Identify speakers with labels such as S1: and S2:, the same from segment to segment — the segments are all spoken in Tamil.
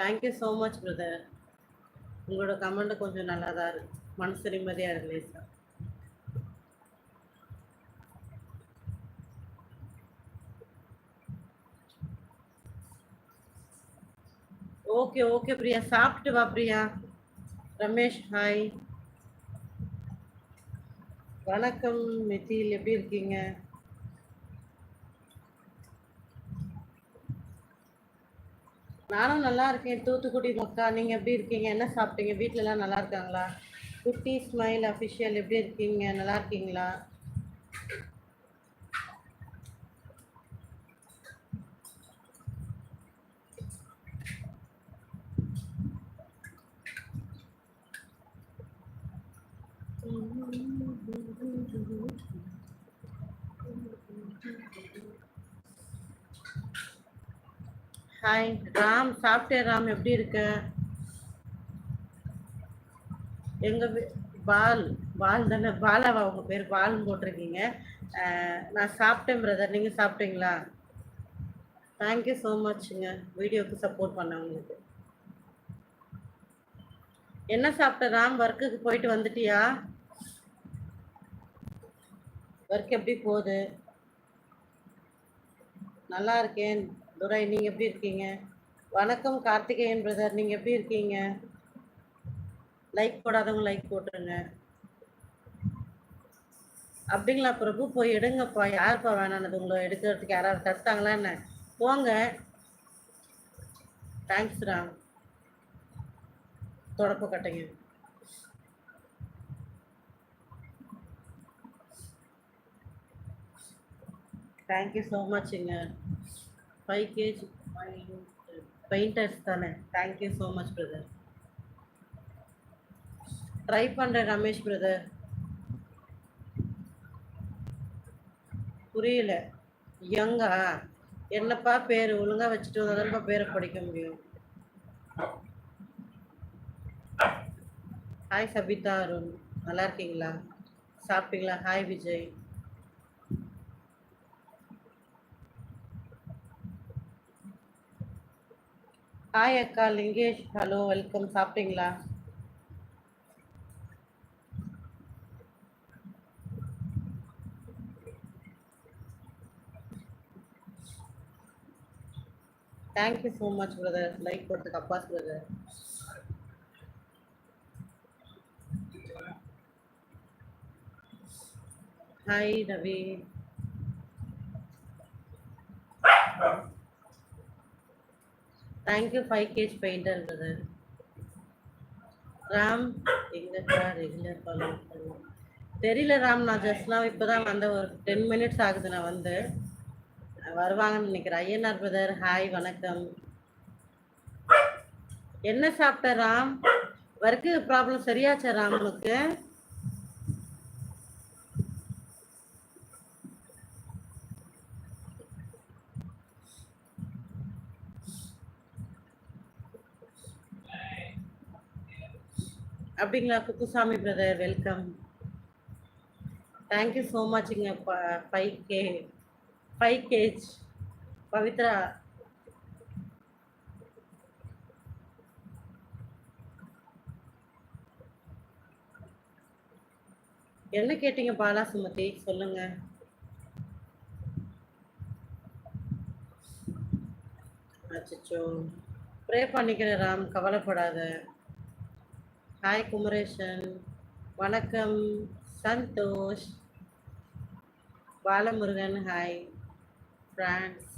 S1: Thank you so much brother உங்களோட கமெண்ட் கொஞ்சம் நல்லா தான் இருக்கு. மனசு நிம்மதியாக இருக்கு சார் ஓகே ஓகே பிரியா. சாப்பிட்டு வா பிரியா. ரமேஷ் ஹாய் வணக்கம் மிதில் எப்படி இருக்கீங்க? நானும் நல்லா இருக்கேன். தூத்துக்குடி மக்கா நீங்கள் எப்படி இருக்கீங்க? என்ன சாப்பிட்டீங்க? வீட்டிலலாம் எல்லாம் நல்லா இருக்காங்களா? குட்டி ஸ்மைல் அஃபிஷியல் எப்படி இருக்கீங்க? நல்லா இருக்கீங்களா? ஹாய் ராம் சாப்பிட்டே ராம்? எப்படி இருக்க? எங்க வீ- பால் பால் தானே பாலாவா உங்க பேர்? பால்னு போட்டிருக்கீங்க. நான் சாப்பிட்டேன் பிரதர் நீங்க சாப்பிட்டீங்களா? தேங்க்யூ ஸோ மச்ங்க வீடியோக்கு சப்போர்ட் பண்ண உங்களுக்கு என்ன சாப்பிட்ட ராம்? ஒர்க்குக்கு போயிட்டு வந்துட்டியா? ஒர்க் எப்படி போகுது? நல்லா இருக்கேன். துரை நீங்க எப்படி இருக்கீங்க? வணக்கம் கார்த்திகேயன் பிரதர் நீங்க எப்படி இருக்கீங்க? லைக் போடாதவங்க லைக் போட்டுருங்க. அப்படிங்களா பிரபு? போய் எடுங்கப்பா. யாருப்பா வேணானது? உங்களை எடுக்கிறதுக்கு யாராவது தடுத்தாங்களா என்ன? போங்க. தேங்க்ஸ் ராம் தொடப்பு கட்டைங்க. தேங்க்யூ ஸோ மச்ங்க ஃபைவ் கேஜி பெயிண்டர்ஸ் தானே. Thank you so much brother try பண்ணுறேன் ரமேஷ் பிரதர் புரியல. யங்கா? என்னப்பா பேர்? ஒழுங்காக வச்சுட்டு வந்தாதான்ப்பா பேரை படிக்க முடியும். ஹாய் சபிதா அருண். நல்லா இருக்கீங்களா? சாப்பிட்டீங்களா? ஹாய் விஜய். ஹாய் அக்கா. லிங்கேஷ். ஹலோ வெல்கம் சாப்பிட்டீங்களா? Thank you so much brother like போட்டதுக்கு Abbas brother hi Naveen thank you five KG painter brother Ram எங்கக்கா ரெகுலர் ஃபாலோ பண்ணுவோம் தெரியல ராம் நான் ஜஸ்ட் நான் இப்போ தான் வந்த ஒரு டென் மினிட்ஸ் ஆகுது நான் வந்து வருவாங்கன்னு நினைக்கிறேன். ஐயனார் பிரதர் ஹாய் வணக்கம். என்ன சாப்பிட்ட ராம்? ஒர்க்கு ப்ராப்ளம் சரியாச்சா ராம் உனக்கு? அப்படிங்களா Kuthusamy brother welcome thank you so மச்ங்க five K five KG Pavithra. என்ன கேட்டீங்க பாலா சுமதி சொல்லுங்க. அச்சோ ப்ரே பண்ணிக்கிறேன் ராம் கவலைப்படாத. ஹாய் குமரேஷன் வணக்கம். சந்தோஷ். Balamurugan hi France.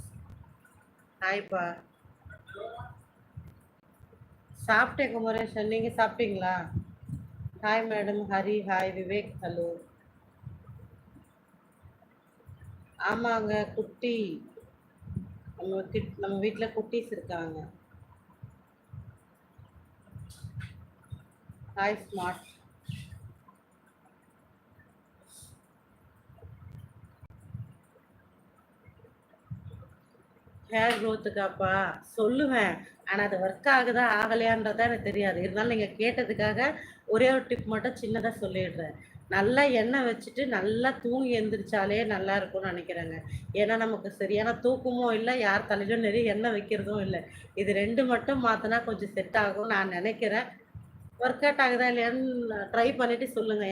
S1: ஹாய்ப்பா சாப்பிட்டேன் குமரேஷன் நீங்கள் சாப்பிட்டீங்களா? Hi madam Hari hi Vivek hello ஆமாங்க குட்டி. நம்ம கிட் நம்ம வீட்டில் குட்டீஸ் இருக்காங்க. ஹாய் ஸ்மார்ட் ஹேர் க்ரோத்துக்காப்பா சொல்லுவேன். ஆனால் அது ஒர்க் ஆகுதா ஆகலையான்றதா எனக்கு தெரியாது. இருந்தாலும் நீங்கள் கேட்டதுக்காக ஒரே ஒரு டிப் மட்டும் சின்னதாக சொல்லிடுறேன். நல்லா எண்ணெய் வச்சுட்டு நல்லா தூங்கி எந்திரிச்சாலே நல்லா இருக்கும்னு நினைக்கிறேங்க. ஏன்னா நமக்கு சரியான தூக்கமும் இல்லை யார் தலையிலும் நிறைய எண்ணெய் வைக்கிறதும் இல்லை. இது ரெண்டு மட்டும் மாற்றினா கொஞ்சம் செட் ஆகும் நான் நினைக்கிறேன். ஒர்க் அவுட் ஆகுதா இல்லையான்னு ட்ரை பண்ணிவிட்டு சொல்லுங்கள்